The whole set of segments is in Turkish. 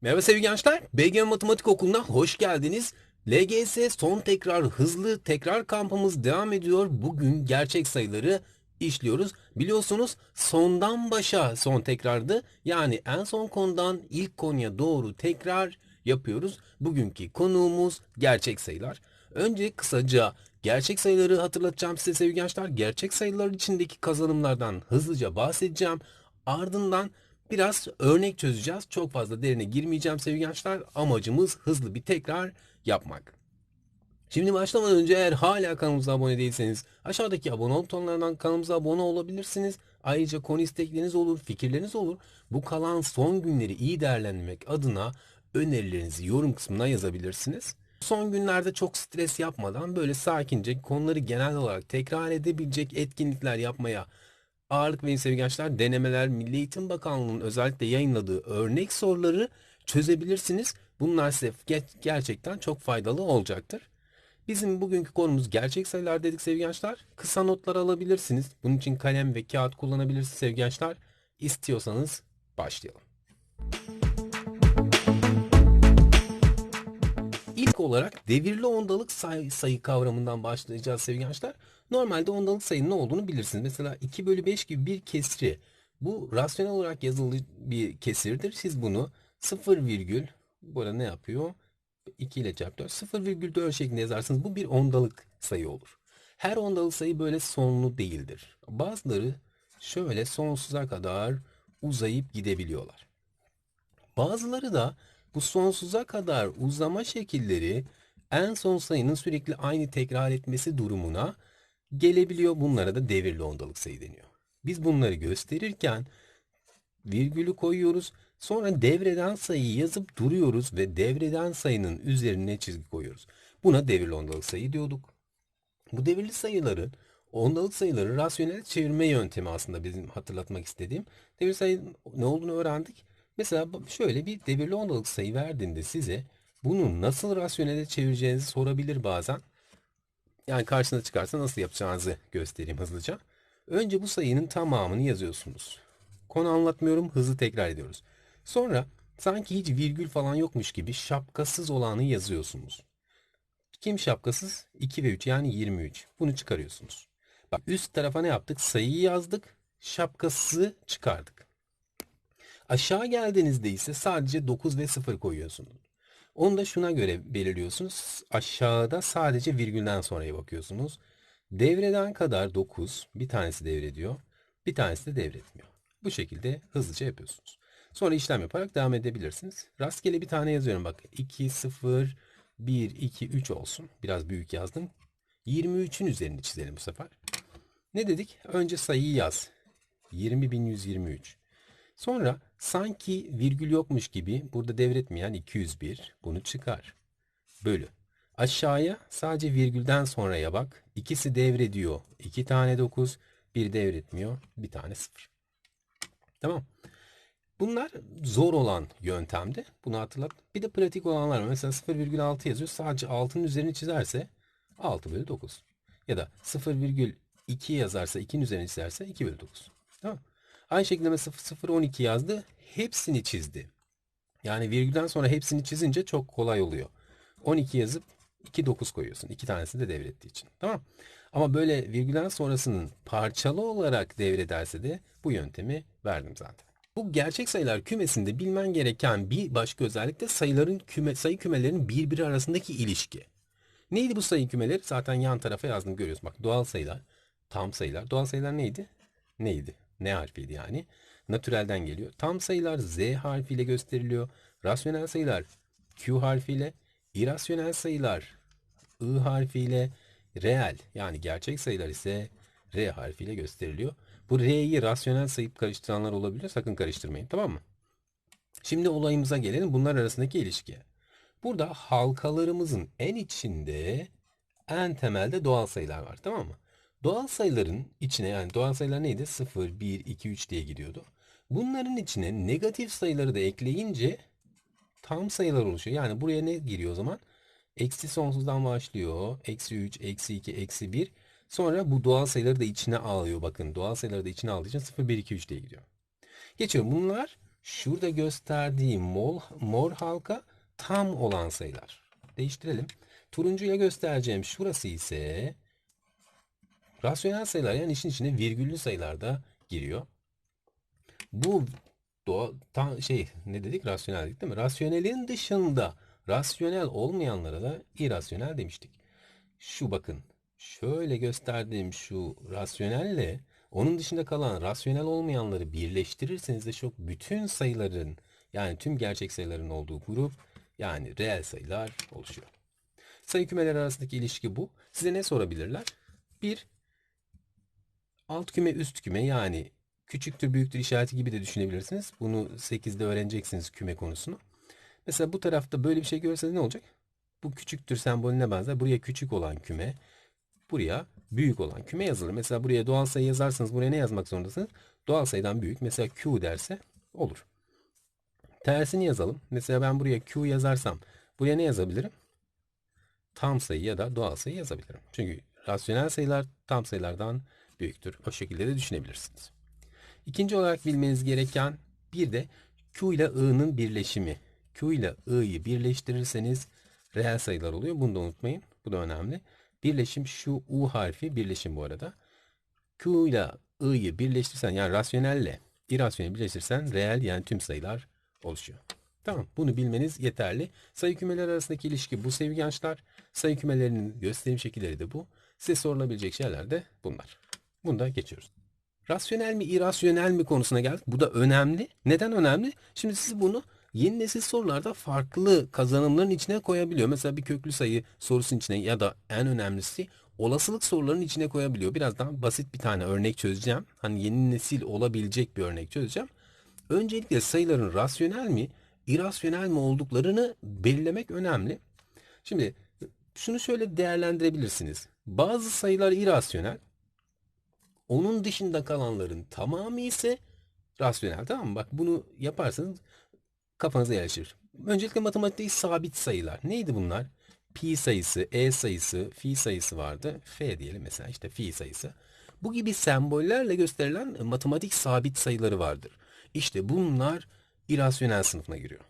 Merhaba sevgili gençler. BGM Matematik Okulu'na hoş geldiniz. LGS son tekrar hızlı tekrar kampımız devam ediyor. Bugün gerçek sayıları işliyoruz. Biliyorsunuz sondan başa son tekrardı. Yani en son konudan ilk konuya doğru tekrar yapıyoruz. Bugünkü konuğumuz gerçek sayılar. Önce kısaca gerçek sayıları hatırlatacağım size sevgili gençler. Gerçek sayılar içindeki kazanımlardan hızlıca bahsedeceğim. Ardından biraz örnek çözeceğiz. Çok fazla derine girmeyeceğim sevgili gençler. Amacımız hızlı bir tekrar yapmak. Şimdi başlamadan önce eğer hala kanalımıza abone değilseniz aşağıdaki abone butonlarından kanalımıza abone olabilirsiniz. Ayrıca konu istekleriniz olur, fikirleriniz olur. Bu kalan son günleri iyi değerlendirmek adına önerilerinizi yorum kısmına yazabilirsiniz. Son günlerde çok stres yapmadan böyle sakince konuları genel olarak tekrar edebilecek etkinlikler yapmaya ağırlık verin sevgili gençler. Denemeler Milli Eğitim Bakanlığı'nın özellikle yayınladığı örnek soruları çözebilirsiniz. Bunlar size ge- gerçekten çok faydalı olacaktır. Bizim bugünkü konumuz gerçek sayılar dedik sevgili gençler. Kısa notlar alabilirsiniz. Bunun için kalem ve kağıt kullanabilirsiniz sevgili gençler. İstiyorsanız başlayalım. İlk olarak devirli ondalık sayı, sayı kavramından başlayacağız sevgili gençler. Normalde ondalık sayının ne olduğunu bilirsiniz. Mesela 2 bölü 5 gibi bir kesri. Bu rasyonel olarak yazılı bir kesirdir. Siz bunu 0 virgül, burada ne yapıyor? 2 ile çarp 4. 0,4 şeklinde yazarsınız. Bu bir ondalık sayı olur. Her ondalık sayı böyle sonlu değildir. Bazıları şöyle sonsuza kadar uzayıp gidebiliyorlar. Bazıları da bu sonsuza kadar uzama şekilleri en son sayının sürekli aynı tekrar etmesi durumuna gelebiliyor. Bunlara da devirli ondalık sayı deniyor. Biz bunları gösterirken virgülü koyuyoruz. Sonra devreden sayıyı yazıp duruyoruz ve devreden sayının üzerine çizgi koyuyoruz. Buna devirli ondalık sayı diyorduk. Bu devirli sayıların ondalık sayıları rasyonel çevirme yöntemi aslında bizim hatırlatmak istediğim. Devirli sayı ne olduğunu öğrendik. Mesela şöyle bir devirli ondalık sayı verdiğinde size bunu nasıl rasyonele çevireceğinizi sorabilir bazen. Yani karşına çıkarsa nasıl yapacağınızı göstereyim hızlıca. Önce bu sayının tamamını yazıyorsunuz. Konu anlatmıyorum, hızlı tekrar ediyoruz. Sonra sanki hiç virgül falan yokmuş gibi şapkasız olanı yazıyorsunuz. Kim şapkasız? 2 ve 3 yani 23. Bunu çıkarıyorsunuz. Bak üst tarafa ne yaptık? Sayıyı yazdık. Şapkasızı çıkardık. Aşağı geldiğinizde ise sadece 9 ve 0 koyuyorsunuz. Onu da şuna göre belirliyorsunuz. Aşağıda sadece virgülden sonraya bakıyorsunuz. Devreden kadar 9. Bir tanesi devrediyor. Bir tanesi de devretmiyor. Bu şekilde hızlıca yapıyorsunuz. Sonra işlem yaparak devam edebilirsiniz. Rastgele bir tane yazıyorum bak. 2, 0, 1, 2, 3 olsun. Biraz büyük yazdım. 23'ün üzerini çizelim bu sefer. Ne dedik? Önce sayıyı yaz. 20.123. Sonra sanki virgül yokmuş gibi burada devretmeyen 201 bunu çıkar. Bölü. Aşağıya sadece virgülden sonraya bak. İkisi devrediyor. 2 tane 9, bir devretmiyor. Bir tane 0. Tamam. Bunlar zor olan yöntemdi. Bunu hatırlat. Bir de pratik olanlar. Mesela 0,6 yazıyor. Sadece 6'nın üzerini çizerse 6 bölü 9. Ya da 0,2 yazarsa 2'nin üzerini çizerse 2 bölü 9. Tamam. Aynı şekilde mesela 0,12 yazdı. Hepsini çizdi. Yani virgülden sonra hepsini çizince çok kolay oluyor. 12 yazıp 2 9 koyuyorsun. İki tanesini de devrettiği için. Tamam. Ama böyle virgülden sonrasının parçalı olarak devrederse de bu yöntemi verdim zaten. Bu gerçek sayılar kümesinde bilmen gereken bir başka özellik de sayıların küme, sayı kümelerinin birbiri arasındaki ilişki. Neydi bu sayı kümeleri? Zaten yan tarafa yazdım görüyoruz. Bak doğal sayılar, tam sayılar. Doğal sayılar neydi? Neydi? Ne harfiydi yani? Natürelden geliyor. Tam sayılar Z harfiyle gösteriliyor. Rasyonel sayılar Q harfiyle. İrasyonel sayılar I harfiyle. Reel yani gerçek sayılar ise R harfiyle gösteriliyor. Bu R'yi rasyonel sayıp karıştıranlar olabilir. Sakın karıştırmayın tamam mı? Şimdi olayımıza gelelim bunlar arasındaki ilişkiye. Burada halkalarımızın en içinde en temelde doğal sayılar var tamam mı? Doğal sayıların içine yani doğal sayılar neydi? 0, 1, 2, 3 diye gidiyordu. Bunların içine negatif sayıları da ekleyince tam sayılar oluşuyor. Yani buraya ne giriyor o zaman? Eksi sonsuzdan başlıyor. Eksi 3, eksi 2, eksi 1. Sonra bu doğal sayıları da içine alıyor. Bakın doğal sayıları da içine aldığı için 0, 1, 2, 3 diye gidiyor. Geçiyorum. Bunlar Şurada gösterdiğim mol, mor halka tam olan sayılar. Değiştirelim. Turuncuya göstereceğim şurası ise rasyonel sayılar yani işin içine virgüllü sayılar da giriyor. Bu doğa, tam şey ne dedik rasyonel dedik değil mi? Rasyonelin dışında rasyonel olmayanlara da irasyonel demiştik. Şu bakın şöyle gösterdiğim şu rasyonelle onun dışında kalan rasyonel olmayanları birleştirirseniz de çok bütün sayıların yani tüm gerçek sayıların olduğu grup yani reel sayılar oluşuyor. Sayı kümeleri arasındaki ilişki bu. Size ne sorabilirler? Bir, alt küme üst küme yani küçüktür büyüktür işareti gibi de düşünebilirsiniz. Bunu 8'de öğreneceksiniz küme konusunu. Mesela bu tarafta böyle bir şey görürseniz ne olacak? Bu küçüktür sembolüne benzer. Buraya küçük olan küme, buraya büyük olan küme yazılır. Mesela buraya doğal sayı yazarsanız buraya ne yazmak zorundasınız? Doğal sayıdan büyük. Mesela Q derse olur. Tersini yazalım. Mesela ben buraya Q yazarsam buraya ne yazabilirim? Tam sayı ya da doğal sayı yazabilirim. Çünkü rasyonel sayılar tam sayılardan büyüktür. O şekilde de düşünebilirsiniz. İkinci olarak bilmeniz gereken bir de Q ile I'nın birleşimi. Q ile I'yi birleştirirseniz reel sayılar oluyor. Bunu da unutmayın. Bu da önemli. Birleşim şu U harfi birleşim bu arada. Q ile I'yi birleştirsen yani rasyonelle irasyonel birleştirsen reel yani tüm sayılar oluşuyor. Tamam bunu bilmeniz yeterli. Sayı kümeleri arasındaki ilişki bu sevgili gençler. Sayı kümelerinin gösterim şekilleri de bu. Size sorulabilecek şeyler de bunlar. Bunu da geçiyoruz. Rasyonel mi, irasyonel mi konusuna geldik. Bu da önemli. Neden önemli? Şimdi siz bunu yeni nesil sorularda farklı kazanımların içine koyabiliyor. Mesela bir köklü sayı sorusunun içine ya da en önemlisi olasılık sorularının içine koyabiliyor. Birazdan basit bir tane örnek çözeceğim. Hani yeni nesil olabilecek bir örnek çözeceğim. Öncelikle sayıların rasyonel mi, irasyonel mi olduklarını belirlemek önemli. Şimdi şunu şöyle değerlendirebilirsiniz. Bazı sayılar irasyonel, onun dışında kalanların tamamı ise rasyonel. Tamam mı? Bak bunu yaparsanız kafanıza yerleşir. Öncelikle matematikte sabit sayılar. Neydi bunlar? Pi sayısı, e sayısı, fi sayısı vardı. F diyelim mesela işte fi sayısı. Bu gibi sembollerle gösterilen matematik sabit sayıları vardır. İşte bunlar irasyonel sınıfına giriyor.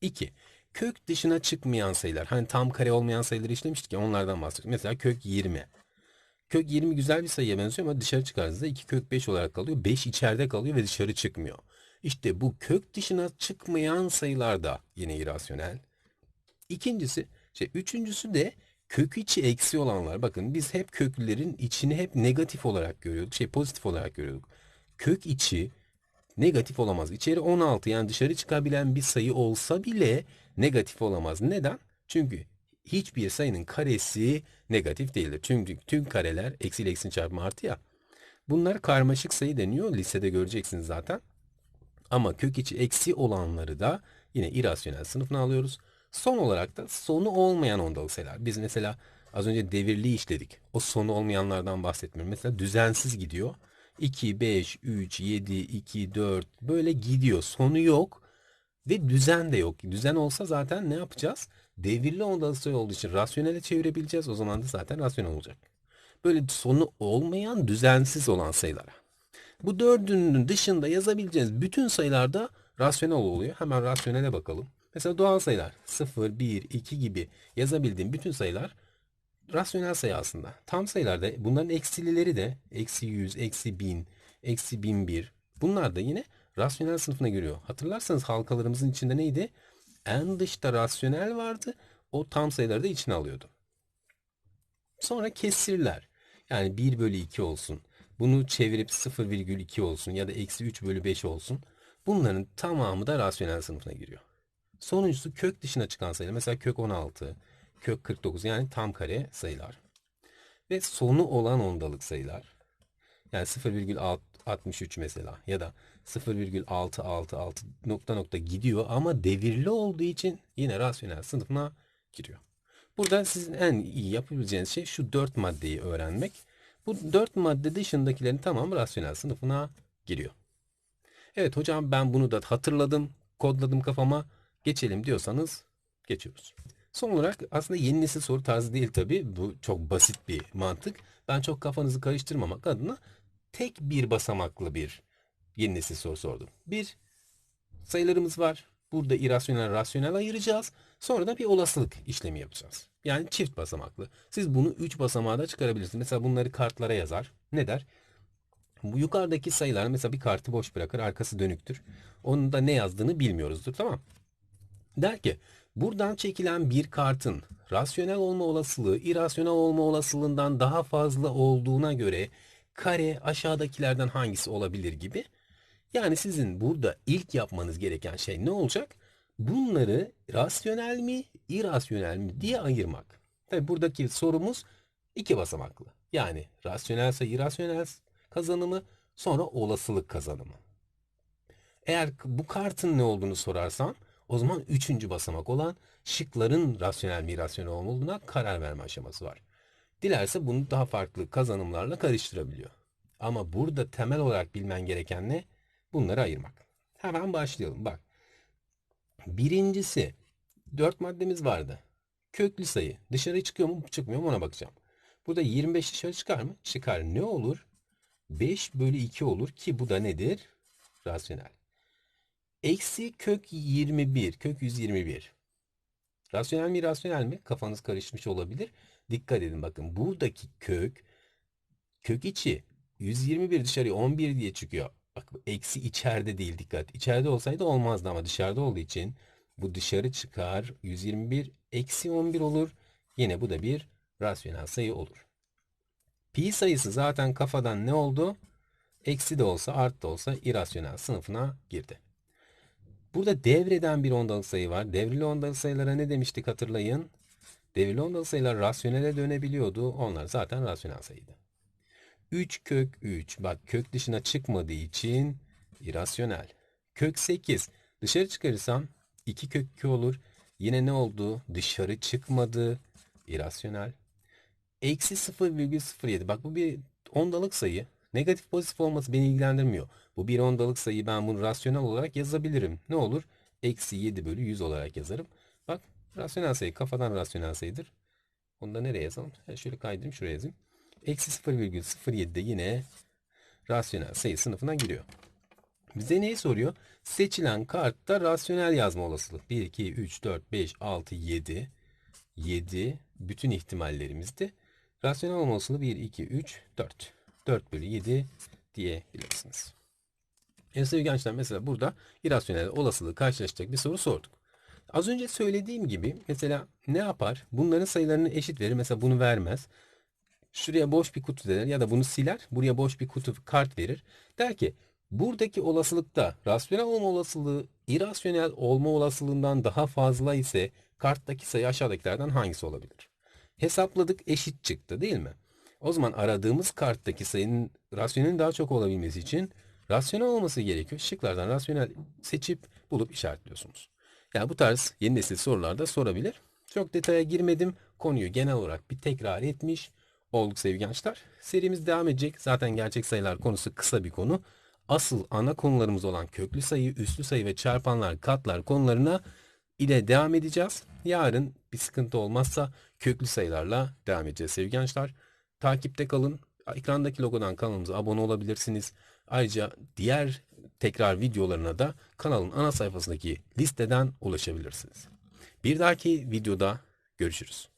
2. Kök dışına çıkmayan sayılar. Hani tam kare olmayan sayıları işlemiştik ya onlardan bahsediyorum. Mesela kök 20. Kök 20 güzel bir sayıya benziyor ama dışarı çıkardığınızda 2 kök 5 olarak kalıyor. 5 içeride kalıyor ve dışarı çıkmıyor. İşte bu kök dışına çıkmayan sayılar da yine irasyonel. İkincisi, şey, üçüncüsü de kök içi eksi olanlar. Bakın biz hep köklülerin içini hep negatif olarak görüyorduk. Şey pozitif olarak görüyorduk. Kök içi negatif olamaz. İçeri 16 yani dışarı çıkabilen bir sayı olsa bile negatif olamaz. Neden? Çünkü hiçbir sayının karesi negatif değildir. Çünkü tüm kareler eksi ile eksinin çarpımı artı ya. Bunlar karmaşık sayı deniyor. Lisede göreceksiniz zaten. Ama kök içi eksi olanları da yine irasyonel sınıfına alıyoruz. Son olarak da sonu olmayan ondalık sayılar. Biz mesela az önce devirli işledik. O sonu olmayanlardan bahsetmiyorum. Mesela düzensiz gidiyor. 2, 5, 3, 7, 2, 4 böyle gidiyor. Sonu yok ve düzen de yok. Düzen olsa zaten ne yapacağız? Devirli sayı olduğu için rasyonele çevirebileceğiz. O zaman da zaten rasyonel olacak. Böyle sonu olmayan düzensiz olan sayılara. Bu dördünün dışında yazabileceğiniz bütün sayılarda rasyonel oluyor. Hemen rasyonele bakalım. Mesela doğal sayılar 0, 1, 2 gibi yazabildiğim bütün sayılar rasyonel sayı aslında. Tam sayılarda bunların eksilileri de eksi 100, eksi 1000, eksi 1001 bunlar da yine rasyonel sınıfına giriyor. Hatırlarsanız halkalarımızın içinde neydi? En dışta rasyonel vardı. O tam sayıları da içine alıyordu. Sonra kesirler. Yani 1 bölü 2 olsun. Bunu çevirip 0,2 olsun ya da eksi 3 bölü 5 olsun. Bunların tamamı da rasyonel sınıfına giriyor. Sonuncusu kök dışına çıkan sayılar. Mesela kök 16, kök 49 yani tam kare sayılar. Ve sonu olan ondalık sayılar. Yani 0,63 mesela ya da 0,666 nokta nokta gidiyor ama devirli olduğu için yine rasyonel sınıfına giriyor. Burada sizin en iyi yapabileceğiniz şey şu dört maddeyi öğrenmek. Bu dört madde dışındakilerin tamamı rasyonel sınıfına giriyor. Evet hocam ben bunu da hatırladım, kodladım kafama. Geçelim diyorsanız geçiyoruz. Son olarak aslında yeni nesil soru tarzı değil tabi. Bu çok basit bir mantık. Ben çok kafanızı karıştırmamak adına tek bir basamaklı bir yeni nesil soru sordum. Bir sayılarımız var. Burada irrasyonel, rasyonel ayıracağız. Sonra da bir olasılık işlemi yapacağız. Yani çift basamaklı. Siz bunu 3 basamağa da çıkarabilirsiniz. Mesela bunları kartlara yazar. Ne der? Bu yukarıdaki sayılar mesela bir kartı boş bırakır, arkası dönüktür. Onun da ne yazdığını bilmiyoruzdur, tamam? Der ki, buradan çekilen bir kartın rasyonel olma olasılığı, irrasyonel olma olasılığından daha fazla olduğuna göre kare aşağıdakilerden hangisi olabilir gibi. Yani sizin burada ilk yapmanız gereken şey ne olacak? Bunları rasyonel mi, irrasyonel mi diye ayırmak. Tabi buradaki sorumuz iki basamaklı. Yani rasyonelse irrasyonel kazanımı sonra olasılık kazanımı. Eğer bu kartın ne olduğunu sorarsan o zaman üçüncü basamak olan şıkların rasyonel mi irrasyonel olduğuna karar verme aşaması var. Dilerse bunu daha farklı kazanımlarla karıştırabiliyor. Ama burada temel olarak bilmen gereken ne? Bunları ayırmak. Hemen başlayalım. Bak. Birincisi dört maddemiz vardı. Köklü sayı. Dışarı çıkıyor mu çıkmıyor mu ona bakacağım. Burada 25 dışarı çıkar mı? Çıkar. Ne olur? 5 bölü 2 olur ki bu da nedir? Rasyonel. Eksi kök 21. Kök 121. Rasyonel mi rasyonel mi? Kafanız karışmış olabilir. Dikkat edin bakın buradaki kök kök içi 121 dışarıya 11 diye çıkıyor. Bak eksi içeride değil dikkat. İçeride olsaydı olmazdı ama dışarıda olduğu için bu dışarı çıkar. 121 eksi 11 olur. Yine bu da bir rasyonel sayı olur. Pi sayısı zaten kafadan ne oldu? Eksi de olsa art da olsa irrasyonel sınıfına girdi. Burada devreden bir ondalık sayı var. Devrili ondalık sayılara ne demiştik hatırlayın. Devrili ondalık sayılar rasyonele dönebiliyordu. Onlar zaten rasyonel sayıydı. 3 kök 3. Bak kök dışına çıkmadığı için irrasyonel. Kök 8. Dışarı çıkarırsam 2 kök 2 olur. Yine ne oldu? Dışarı çıkmadı. İrrasyonel. Eksi 0,07. Bak bu bir ondalık sayı. Negatif pozitif olması beni ilgilendirmiyor. Bu bir ondalık sayı ben bunu rasyonel olarak yazabilirim. Ne olur? Eksi 7 bölü 100 olarak yazarım. Bak rasyonel sayı kafadan rasyonel sayıdır. Onu da nereye yazalım? Şöyle kaydırayım şuraya yazayım. Eksi 0,07 de yine rasyonel sayı sınıfına giriyor. Bize neyi soruyor? Seçilen kartta rasyonel yazma olasılığı. 1, 2, 3, 4, 5, 6, 7. 7 bütün ihtimallerimizde. Rasyonel olma olasılığı 1, 2, 3, 4. 4 bölü 7 diyebilirsiniz. En sevgili gençler mesela burada irrasyonel olasılığı karşılaşacak bir soru sorduk. Az önce söylediğim gibi mesela ne yapar? Bunların sayılarını eşit verir. Mesela bunu vermez. Şuraya boş bir kutu der ya da bunu siler. Buraya boş bir kutu kart verir. Der ki buradaki olasılıkta rasyonel olma olasılığı irrasyonel olma olasılığından daha fazla ise karttaki sayı aşağıdakilerden hangisi olabilir? Hesapladık eşit çıktı değil mi? O zaman aradığımız karttaki sayının rasyonelin daha çok olabilmesi için rasyonel olması gerekiyor. Şıklardan rasyonel seçip bulup işaretliyorsunuz. Yani bu tarz yeni nesil sorularda sorabilir. Çok detaya girmedim. Konuyu genel olarak bir tekrar etmiş olduk sevgili gençler. Serimiz devam edecek. Zaten gerçek sayılar konusu kısa bir konu. Asıl ana konularımız olan köklü sayı, üslü sayı ve çarpanlar, katlar konularına ile devam edeceğiz. Yarın bir sıkıntı olmazsa köklü sayılarla devam edeceğiz sevgili gençler. Takipte kalın. Ekrandaki logodan kanalımıza abone olabilirsiniz. Ayrıca diğer tekrar videolarına da kanalın ana sayfasındaki listeden ulaşabilirsiniz. Bir dahaki videoda görüşürüz.